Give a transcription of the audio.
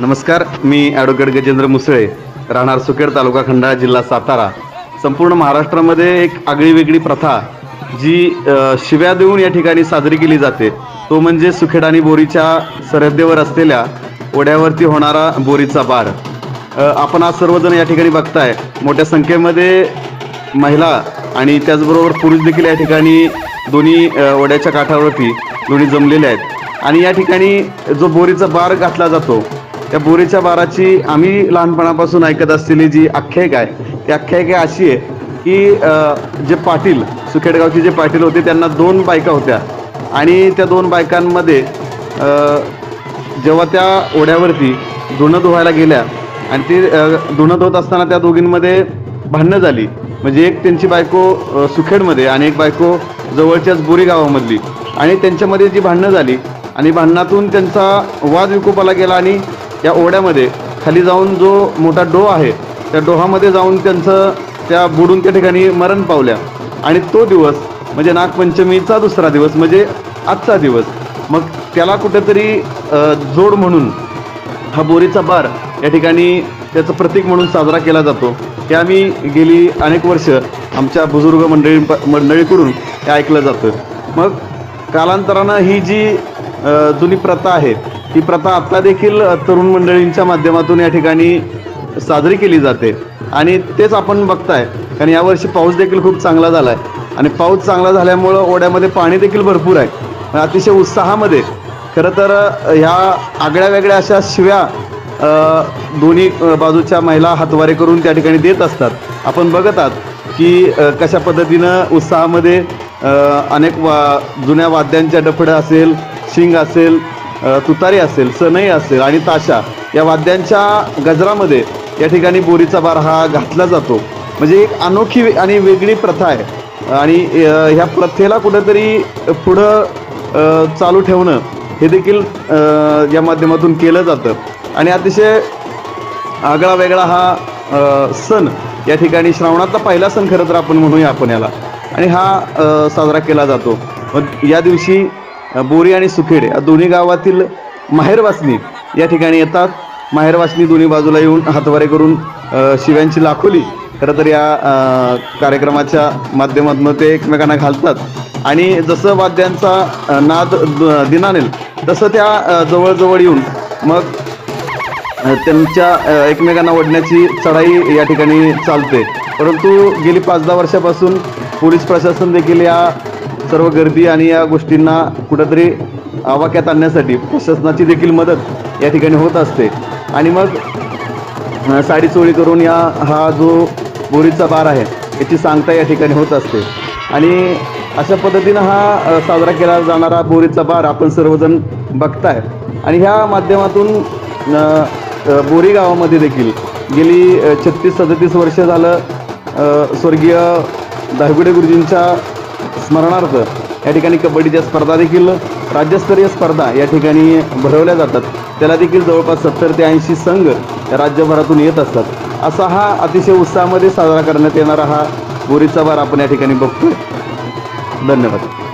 नमस्कार मी ॲडव्होकेट गजेंद्र मुसळे राहणार सुखेड तालुका खंडाळा जिल्हा सातारा. संपूर्ण महाराष्ट्रामध्ये एक आगळी वेगळी प्रथा जी शिव्या देऊन या ठिकाणी साजरी केली जाते. तो म्हणजे सुखेड आणि बोरीच्या सरहद्दीवर असलेल्या ओढ्यावरती होणारा बोरीचा बार. आपण आज सर्वजण या ठिकाणी बघताय. मोठ्या संख्येमध्ये महिला आणि त्याचबरोबर पुरुष देखील या ठिकाणी दोन्ही ओढ्याच्या काठावरती दोन्ही जमलेले आहेत. आणि या ठिकाणी जो बोरीचा बार घातला जातो त्या बोरीच्या बाराची आम्ही लहानपणापासून ऐकत असलेली जी आख्यायिका आहे ती आख्यायिका अशी आहे की जे पाटील सुखेडगावचे जे पाटील होते त्यांना दोन बायका होत्या. आणि त्या दोन बायकांमध्ये जेव्हा त्या ओढ्यावरती धुणं धुवायला गेल्या आणि ती धुणं धुवत असताना त्या दोघींमध्ये भांडणं झाली. म्हणजे एक त्यांची बायको सुखेडमध्ये आणि एक बायको जवळच्याच बोरी गावामधली आणि त्यांच्यामध्ये जी भांडणं झाली आणि भांडणातून त्यांचा वाद विकोपाला गेला आणि या ओढ्यामध्ये खाली जाऊन जो मोठा डो आहे त्या डोहामध्ये जाऊन त्यांचं त्या बुडून त्या ठिकाणी मरण पावल्या. आणि तो दिवस म्हणजे नागपंचमीचा दुसरा दिवस म्हणजे आजचा दिवस. मग त्याला कुठेतरी जोड म्हणून हा बोरीचा बार या ठिकाणी त्याचं प्रतीक म्हणून साजरा केला जातो. हे आम्ही गेली अनेक वर्ष आमच्या बुजुर्ग मंडळी मंडळीकडून हे ऐकलं जातं. मग कालांतरानं ही जी जुनी प्रथा आहे ही प्रथा आत्ता देखील तरुण मंडळींच्या माध्यमातून या ठिकाणी साजरी केली जाते. आणि तेच आपण बघताय. कारण यावर्षी पाऊस देखील खूप चांगला झाला आहे आणि पाऊस चांगला झाल्यामुळं ओढ्यामध्ये पाणी देखील भरपूर आहे. अतिशय उत्साहामध्ये. खरं तर ह्या आगळ्या वेगळ्या अशा शिव्या दोन्ही बाजूच्या महिला हातवारे करून त्या ठिकाणी देत असतात. आपण बघत आहात की कशा पद्धतीनं उत्साहामध्ये अनेक वा जुन्या वाद्यांच्या डफडं असेल शिंग असेल तुतारी असेल सनई असेल आणि ताशा या वाद्यांच्या गजरामध्ये या ठिकाणी बोरीचा बार हा घातला जातो. म्हणजे एक अनोखी वे- आणि वेगळी प्रथा आहे. आणि ह्या प्रथेला कुठंतरी पुढं चालू ठेवणं हे देखील या माध्यमातून केलं जातं. आणि अतिशय आगळा वेगळा हा सण या ठिकाणी श्रावणातला पहिला सण खरं तर आपण म्हणूया आपण याला. आणि हा साजरा केला जातो. मग या दिवशी बोरी आणि सुखेड या दोन्ही गावातील माहेरवासनी या ठिकाणी येतात. माहेरवासनी दोन्ही बाजूला येऊन हातवारे करून शिव्यांची लाखोली खरं तर या कार्यक्रमाच्या माध्यमातून ते एकमेकांना घालतात. आणि जसं वाद्यांचा नाद द- दिनानेल तसं त्या जवळजवळ येऊन मग त्यांच्या एकमेकांना ओढण्याची चढाई या ठिकाणी चालते. परंतु गेली पाच दहा वर्षापासून पोलीस प्रशासन देखील या सर्व गर्दी आणि या गोष्टींना कुठंतरी आवाक्यात आणण्यासाठी प्रशासनाची देखील मदत या ठिकाणी होत असते. आणि मग साडी चोळी करून या हा जो बोरीचा बार आहे याची सांगता या ठिकाणी होत असते. आणि अशा पद्धतीनं हा साजरा केला जाणारा बोरीचा बार आपण सर्वजण बघताय. आणि ह्या माध्यमातून बोरी गावामध्ये देखील गेली छत्तीस सदतीस वर्ष झालं स्वर्गीय दायगुडे गुरुजींच्या स्मरणार्थ या ठिकाणी कबड्डीच्या स्पर्धा देखील राज्यस्तरीय स्पर्धा या ठिकाणी भरवल्या जातात. त्याला देखील जवळपास सत्तर ते ऐंशी संघ राज्यभरातून येत असतात. असा हा अतिशय उत्साहामध्ये साजरा करण्यात येणारा हा गोरीचा वार आपण या ठिकाणी बघतो धन्यवाद.